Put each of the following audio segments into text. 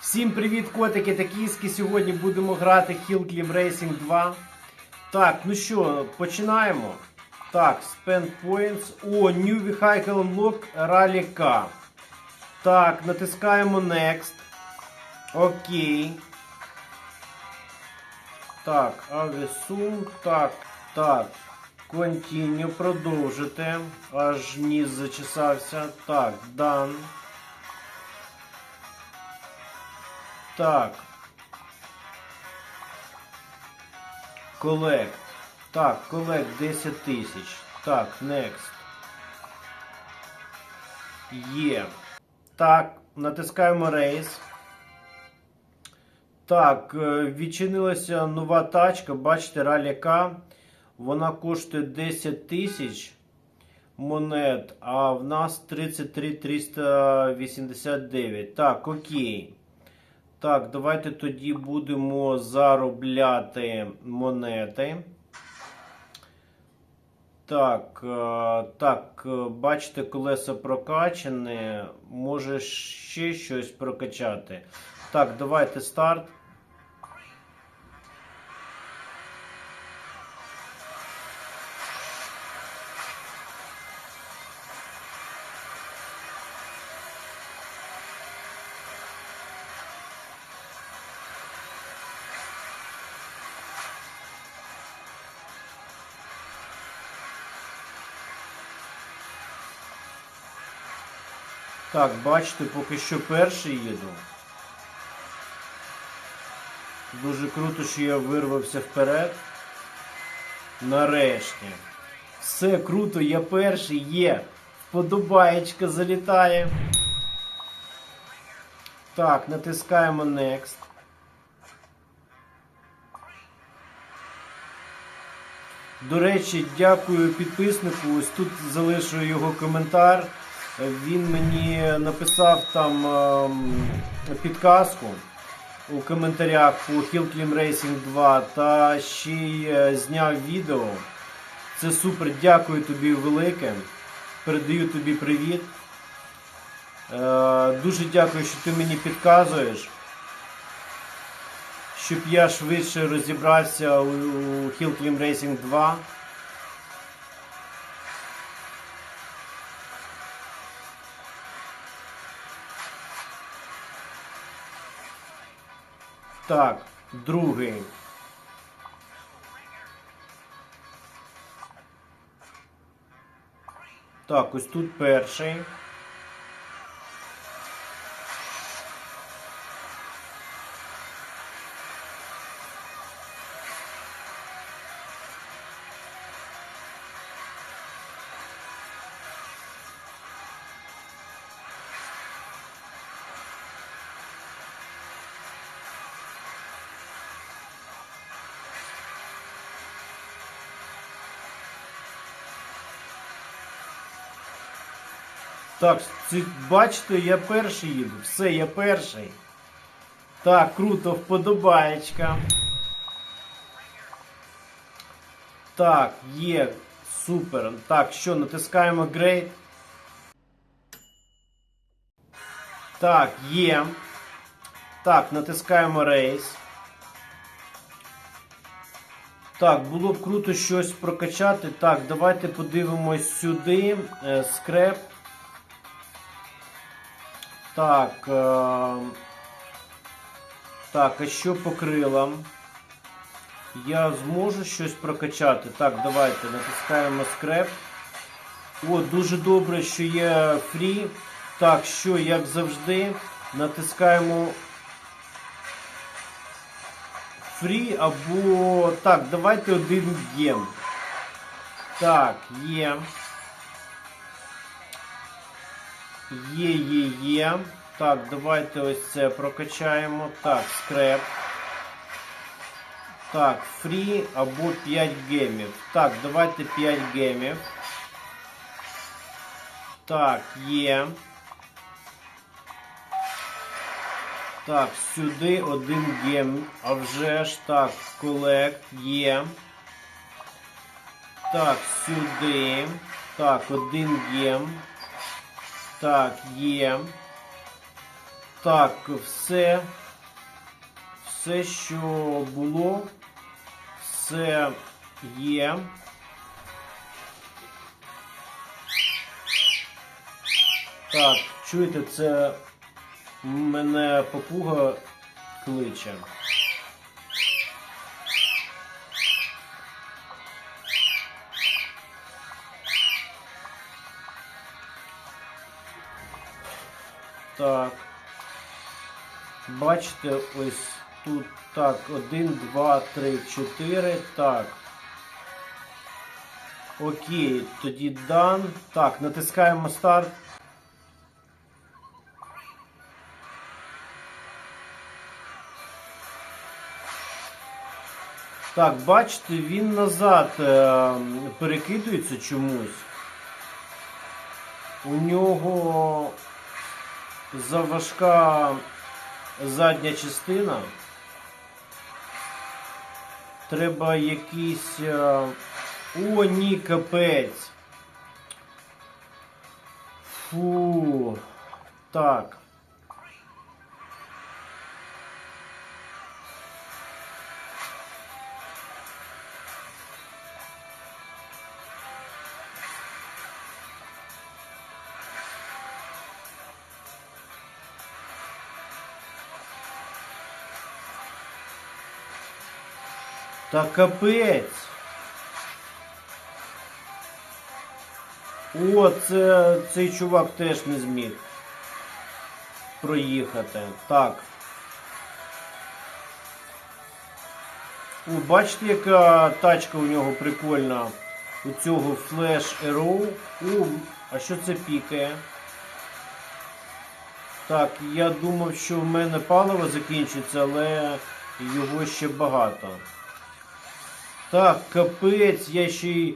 Всім привіт, котики та кіски. Сьогодні будемо грати Hill Climb Racing 2. Так, ну що, починаємо. Так, Spend Points. О, New Vehicle Unlock Rally K. Так, натискаємо Next. Окей. Так, Avisum. Так, так. Continue, продовжити. Аж ніс зачесався. Так, Done. Так. Collect. Так, collect 10 тисяч. Так, next. Є. Так, натискаємо рейс. Так, е, відчинилася нова тачка. Бачите, ралі К. Вона коштує 10 тисяч монет, а в нас 33 389. Так, окей. Так, давайте тоді будемо заробляти монети. Так, е, так, е, бачите, колеса прокачане. Може ще щось прокачати. Так, давайте старт. Так, бачите, поки що перший їду. Дуже круто, що я вирвався вперед. Нарешті. Все круто, я перший є. Вподобаєчка залітає. Так, натискаємо Next. До речі, дякую підписнику. Ось тут залишу його коментар. Він мені написав там ем, підказку у коментарях по Hill Climb Racing 2 та ще й е, зняв відео. Це супер, дякую тобі велике. Передаю тобі привіт. Е, Дуже дякую, що ти мені підказуєш. Щоб я швидше розібрався у у Hill Climb Racing 2. Так, другий. Так, ось тут перший. Так, ці- бачите, я перший їду. Все, я перший. Так, круто, вподобаєчка. Так, є. Супер. Так, що, натискаємо Great. Так, є. Так, натискаємо Race. Так, було б круто щось прокачати. Так, давайте подивимось сюди. Е, Скреп. Так. Е, так, а що по крилам? Я зможу щось прокачати. Так, давайте натискаємо скреп. О, дуже добре, що є фрі. Так, що, як завжди, натискаємо фрі або. Так, давайте один єм. Так, є. Є, є, є. Так, давайте ось це прокачаємо. Так, скреп. Так, фрі або 5 гемів. Так, давайте 5 гемів. Так, є. Так, сюди один гем. А вже ж так, колект є. Так, сюди. Так, один гем. Так, є. Так, все. Все, що було, все є. Так, чуєте, це мене попуга кличе. Так. Бачите, ось тут так, 1, 2, 3, 4. Так. Окей, тоді дан. Так, натискаємо старт. Так, бачите, він назад е, перекидується чомусь. У нього заважка задня частина. Треба якийсь. е, О, ні, капець. Фу. Так. Та капець. О, це цей чувак теж не зміг проїхати. Так. О, бачите, яка тачка у нього прикольна. У цього Flash Arrow. О, а що це пікає? Так, я думав, що в мене паливо закінчиться, але його ще багато. Так, капець, я ще й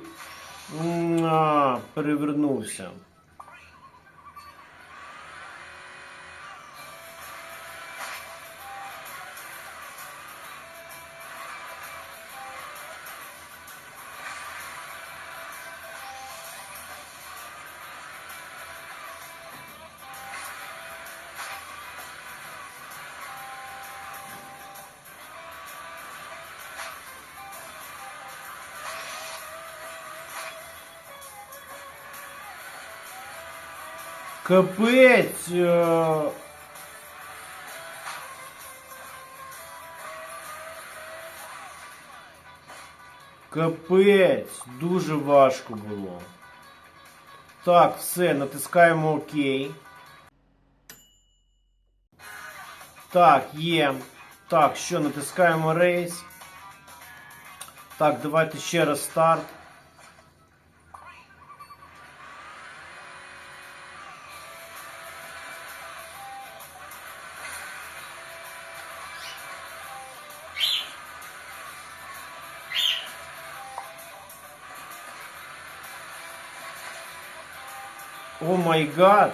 перевернувся. Капець. е, Капець, дуже важко було. Так, все, натискаємо ОК. Так, є. Так, що, натискаємо рейс. Так, давайте ще раз старт. О май гад.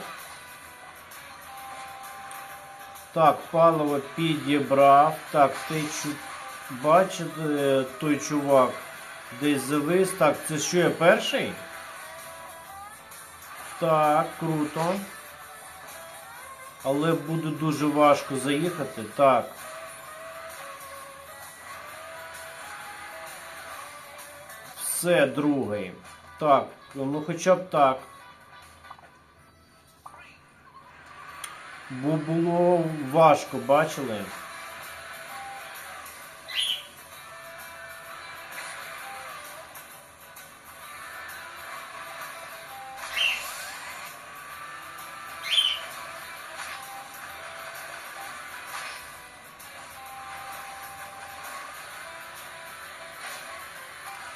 Так, паливо підібрав. Так, той чу... Бачите, той чувак десь завис. Так, це що я перший? Так, круто. Але буде дуже важко заїхати. Так. Все, другий. Так, ну хоча б так. Бо було важко, бачили?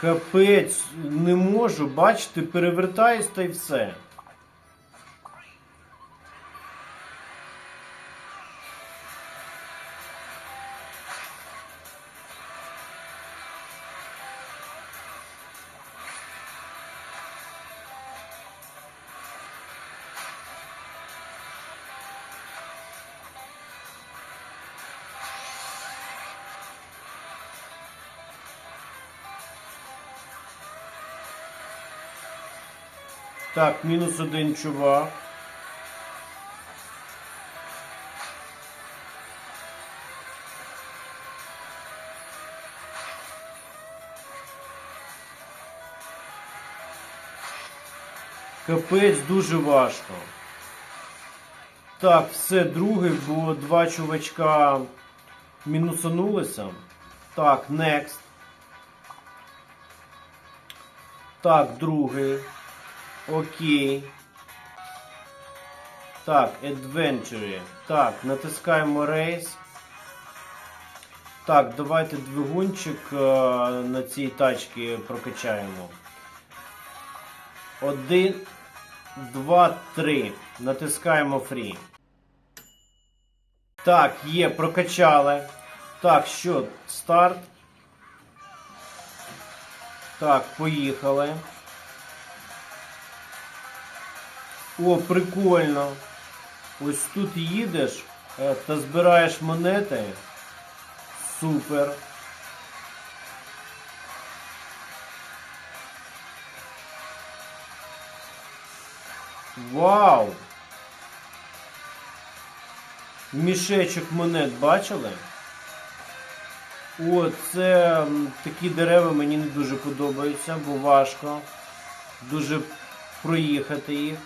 Капець, не можу, бачите, перевертаюсь та й все. Так, мінус один чувак. Капець дуже важко. Так, все друге, бо два чувачка мінусанулися. Так, next. Так, другий. Окей. Так, Adventure. Так, натискаємо рейс. Так, давайте двигунчик е, на цій тачці прокачаємо. Один, два, три. Натискаємо фрі. Так, є, прокачали. Так, що, старт. Так, поїхали. О, прикольно. Ось тут їдеш е, та збираєш монети. Супер. Вау! Мішечок монет бачили? О, це такі дерева мені не дуже подобаються, бо важко дуже проїхати їх.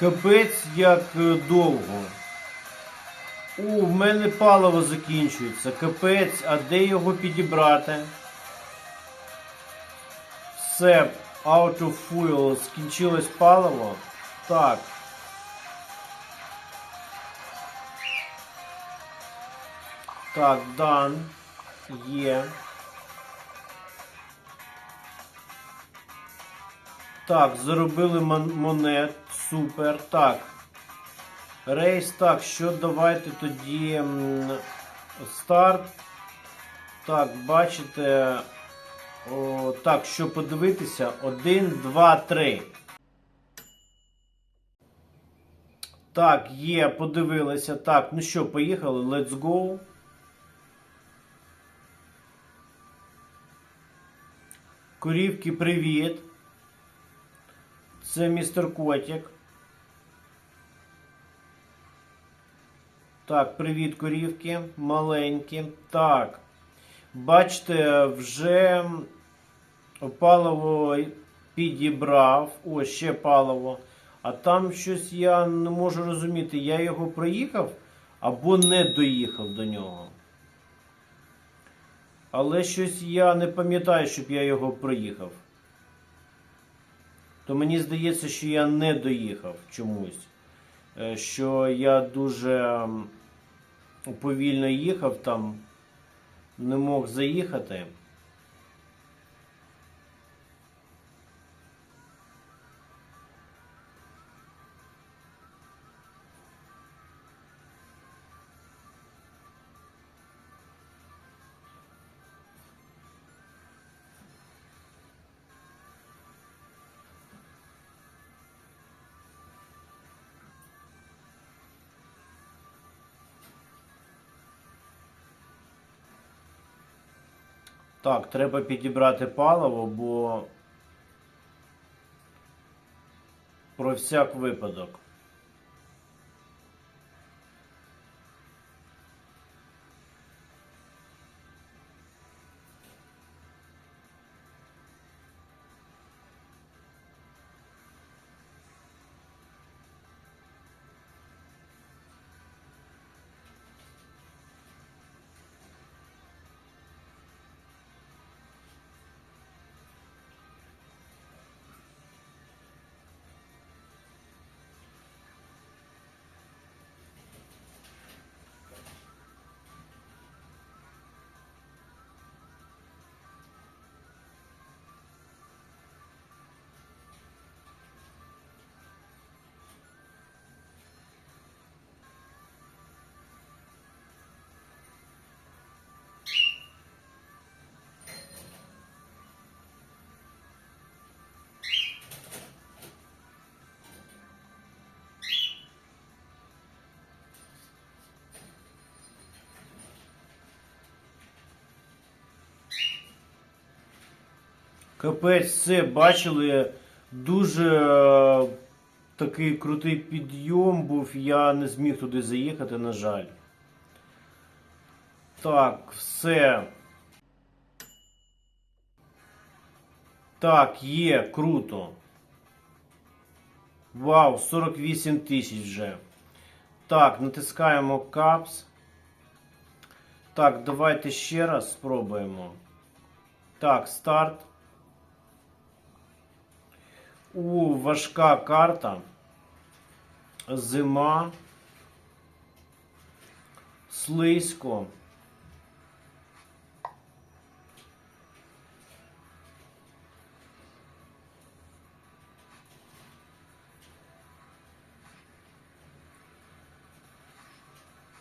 Капець як е, довго. У, в мене паливо закінчується. Капець, а де його підібрати? Все, out of fuel, скінчилось паливо. Так. Так, done. Є. Так, заробили мон- монет. Супер. Так. Рейс, так, що давайте тоді старт. Так, бачите. О, так, що подивитися? Один, два, три. Так, є, подивилися. Так, ну що, поїхали, let's go. Корівки, привіт. Це містер Котик. Так, привіт, корівки. Маленькі. Так. Бачите, вже паливо підібрав. О, ще паливо. А там щось я не можу розуміти. Я його проїхав або не доїхав до нього. Але щось я не пам'ятаю, щоб я його проїхав. То мені здається, що я не доїхав чомусь. Е, Що я дуже повільно їхав там, не мог заїхати. Так, треба підібрати паливо, бо про всяк випадок. Капець, все, бачили, дуже е, такий крутий підйом був, я не зміг туди заїхати, на жаль. Так, все. Так, є, круто. Вау, 48 тисяч вже. Так, натискаємо капс. Так, давайте ще раз спробуємо. Так, старт. У важка карта. Зима. Слизько.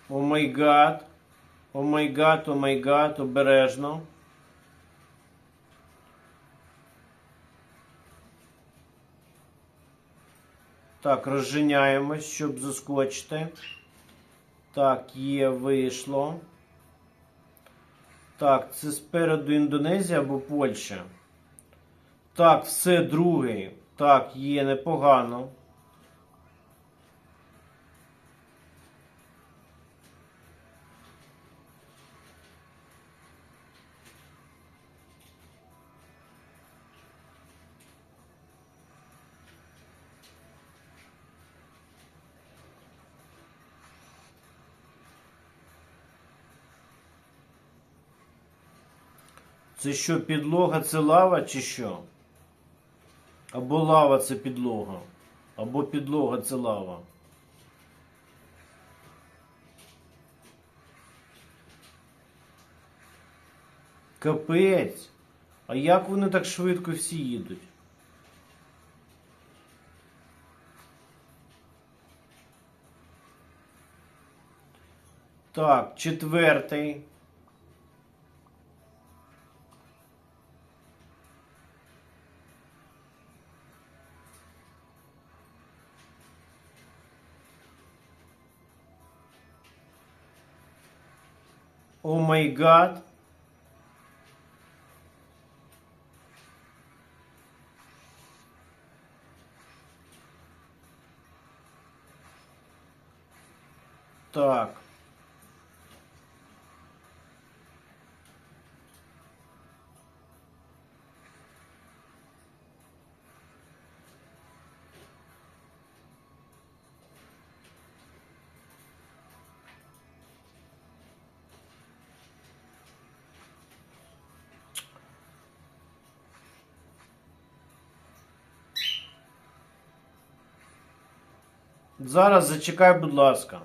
О май гад. О май гад, о май гад, обережно. Так, розжиняємось, щоб заскочити. Так, є, вийшло. Так, це спереду Індонезія або Польща. Так, все другий. Так, є непогано. Це що, підлога це лава чи що? Або лава це підлога. Або підлога це лава. Капець. А як вони так швидко всі їдуть? Так, четвертий. О май гад. Так. Зараз зачекай, будь ласка.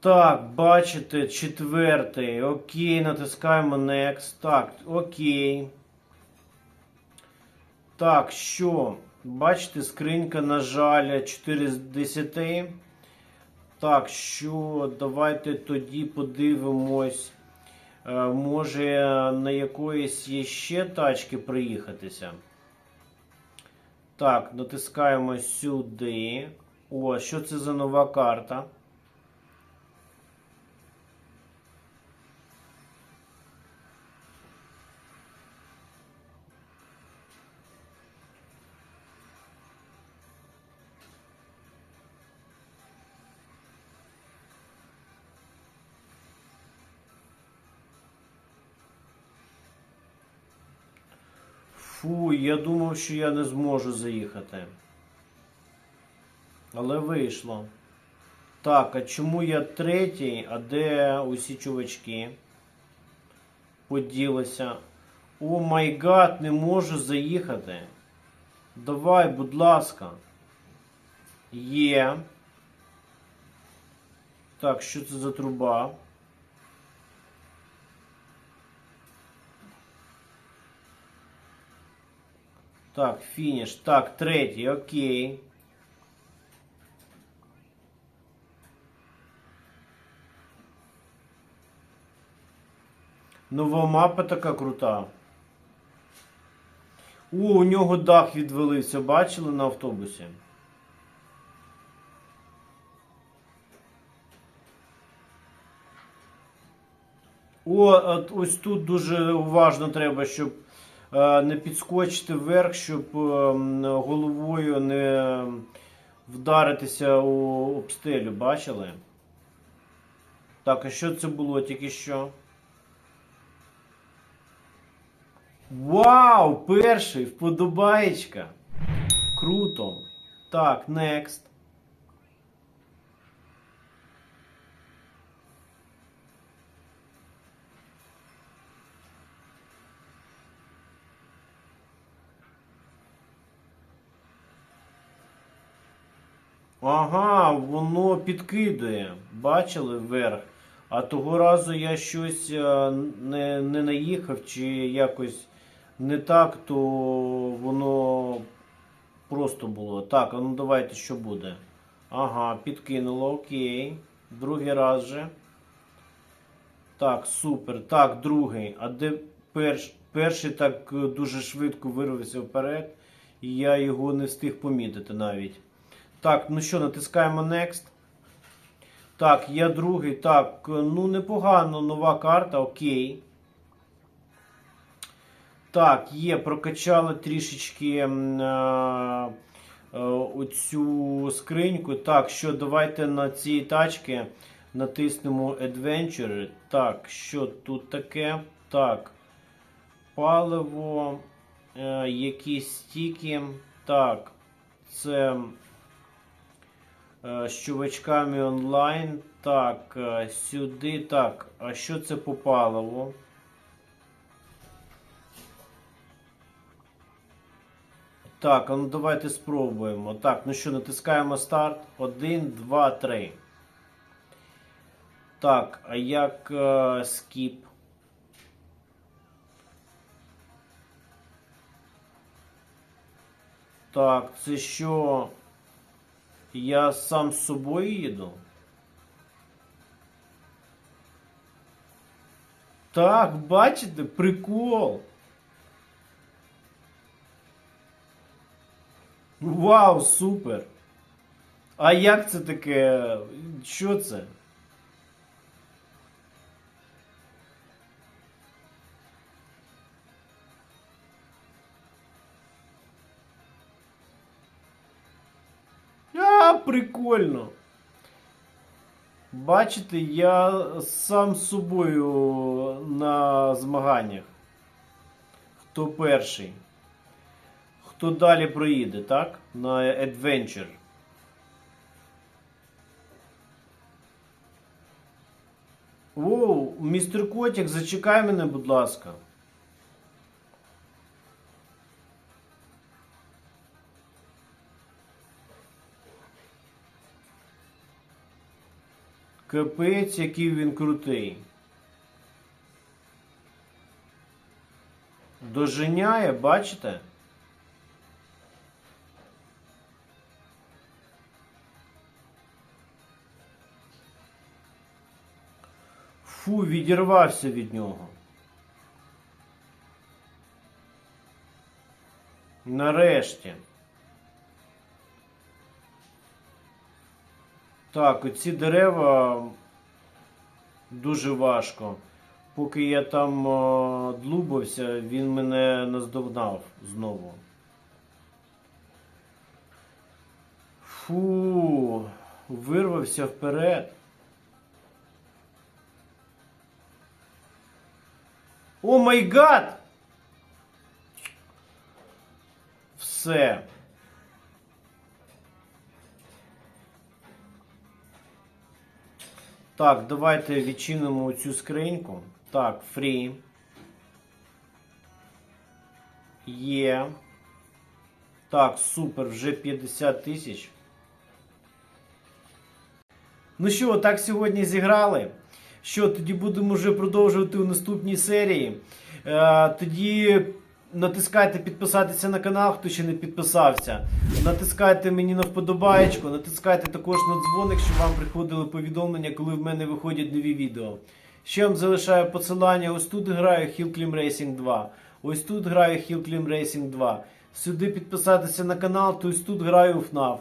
Так, бачите, четвертий. Окей, натискаємо Next. Так, окей. Так, що? Бачите, скринька, на жаль, 4 з 10. Так, що, давайте тоді подивимось. Е, Може на якоїсь є ще тачки приїхатися. Так, натискаємо сюди. О, що це за нова карта? Я думав, що я не зможу заїхати. Але вийшло. Так, а чому я третій, а де усі чувачки? Поділися. О май гад, не можу заїхати. Давай, будь ласка. Є. Так, що це за труба? Так, фініш. Так, третій, окей. Нова мапа така крута. О, у нього дах відвалився, бачили на автобусі? О, от ось тут дуже уважно треба, щоб не підскочити вверх, щоб е, головою не вдаритися у обстелю, бачили? Так, а що це було тільки що? Вау! Перший вподобаєчка. Круто. Так, next. Ага, воно підкидує. Бачили вверх. А того разу я щось е, не, не наїхав чи якось не так, то воно просто було. Так, ну давайте що буде. Ага, підкинуло, окей. Другий раз же. Так, супер. Так, другий. А де перш, перший так е, дуже швидко вирвався вперед, і я його не встиг помітити навіть. Так, ну що, натискаємо Next. Так, я другий. Так, ну непогано, нова карта, окей. Так, є, прокачали трішечки е, е, оцю скриньку. Так, що давайте на ці тачки натиснемо Adventure. Так, що тут таке? Так. Паливо, е, якісь стіки. Так, це з чувачками онлайн. Так, е, сюди. Так, а що це по паливу? Так, ну давайте спробуємо. Так, ну що, натискаємо старт. Один, два, три. Так, а як е, скіп? Так, це що? Я сам з собою їду? Так, бачите, прикол. Вау, супер! А як це таке? Що це? Прикольно. Бачите, я сам з собою на змаганнях. Хто перший? Хто далі проїде, так? На Adventure. Оу, містер Котик, зачекай мене, будь ласка. Капець, який він крутий. Доженяє, бачите? Фу, відірвався від нього. Нарешті. Так, оці дерева дуже важко. Поки я там е, длубався, він мене наздогнав знову. Фу, вирвався вперед. О май гад! Все. Так, давайте відчинимо цю скриньку. Так, free. Є. Так, супер, вже 50 тисяч. Ну що, так сьогодні зіграли. Що, тоді будемо вже продовжувати у наступній серії. Е, тоді натискайте підписатися на канал, хто ще не підписався. Натискайте мені на вподобаєчку, натискайте також на дзвоник, щоб вам приходили повідомлення, коли в мене виходять нові відео. Ще вам залишаю посилання. Ось тут граю Hill Climb Racing 2. Ось тут граю Hill Climb Racing 2. Сюди підписатися на канал, то ось тут граю у FNAF.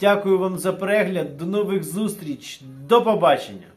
Дякую вам за перегляд. До нових зустріч. До побачення!